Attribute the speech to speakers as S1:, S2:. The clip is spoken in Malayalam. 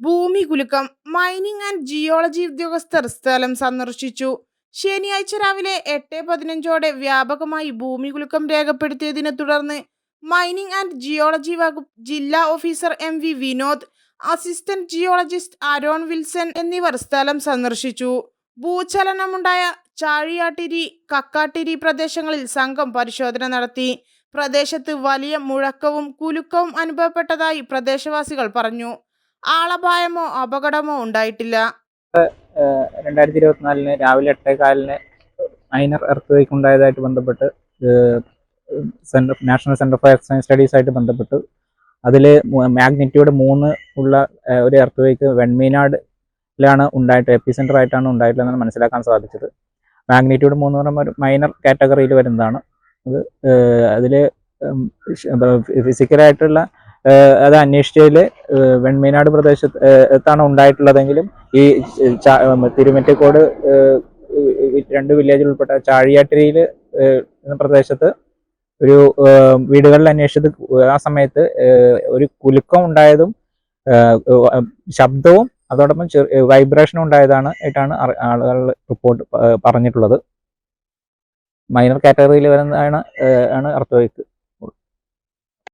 S1: ഭൂമി കുലുക്കം മൈനിങ് ആൻഡ് ജിയോളജി ഉദ്യോഗസ്ഥർ സ്ഥലം സന്ദർശിച്ചു. ശനിയാഴ്ച രാവിലെ എട്ട് പതിനഞ്ചോടെ വ്യാപകമായി ഭൂമി കുലുക്കം രേഖപ്പെടുത്തിയതിനെ തുടർന്ന് മൈനിങ് ആൻഡ് ജിയോളജി വകുപ്പ് ജില്ലാ officer M V Vinod assistant geologist Aaron Wilson എന്നിവർ സ്ഥലം സന്ദർശിച്ചു. ഭൂചലനമുണ്ടായ ചാഴിയാട്ടിരി കക്കാട്ടിരി പ്രദേശങ്ങളിൽ സംഘം പരിശോധന നടത്തി. പ്രദേശത്ത് വലിയ മുഴക്കവും കുലുക്കവും അനുഭവപ്പെട്ടതായി പ്രദേശവാസികൾ പറഞ്ഞു. ആളപായമോ അപകടമോ ഉണ്ടായിട്ടില്ല.
S2: രണ്ടായിരത്തി ഇരുപത്തിനാലിന് രാവിലെ എട്ടേകാലിന് മൈനർ എർത്ത് വേക്ക് ഉണ്ടായതായിട്ട് ബന്ധപ്പെട്ട് സെന്റർ നാഷണൽ സെന്റർ ഫോർ എക്സൈൻ സ്റ്റഡീസ് ആയിട്ട് ബന്ധപ്പെട്ട് അതിൽ മാഗ്നിറ്റ്യൂഡ് മൂന്ന് ഉള്ള ഒരു എർത്ത് വേക്ക് വെൺമീനാടിലാണ് ഉണ്ടായിട്ട് എപ്പി സെന്റർ ആയിട്ടാണ് ഉണ്ടായിട്ടുള്ളതെന്നാണ് മനസ്സിലാക്കാൻ സാധിച്ചത്. മാഗ്നിറ്റ്യൂഡ് മൂന്ന് പറയുമ്പോൾ ഒരു മൈനർ കാറ്റഗറിയിൽ വരുന്നതാണ്. അത് അതിൽ ഫിസിക്കലായിട്ടുള്ള അത് അന്വേഷിച്ചതിൽ വെൺമീനാട് പ്രദേശത്താണ് ഉണ്ടായിട്ടുള്ളതെങ്കിലും ഈ തിരുമറ്റക്കോട് രണ്ട് വില്ലേജിൽ ഉൾപ്പെട്ട ചാഴിയാട്ടിരിയിൽ പ്രദേശത്ത് ഒരു വീടുകളിൽ അന്വേഷിച്ചത് ആ സമയത്ത് ഒരു കുലുക്കം ഉണ്ടായതും ശബ്ദവും അതോടൊപ്പം വൈബ്രേഷനും ഉണ്ടായതാണ് ആയിട്ടാണ് ആളുകൾ റിപ്പോർട്ട് പറഞ്ഞിട്ടുള്ളത്. മൈനർ കാറ്റഗറിയിൽ വരുന്നതാണ് ആണ് അർത്ഥവയ്ക്ക്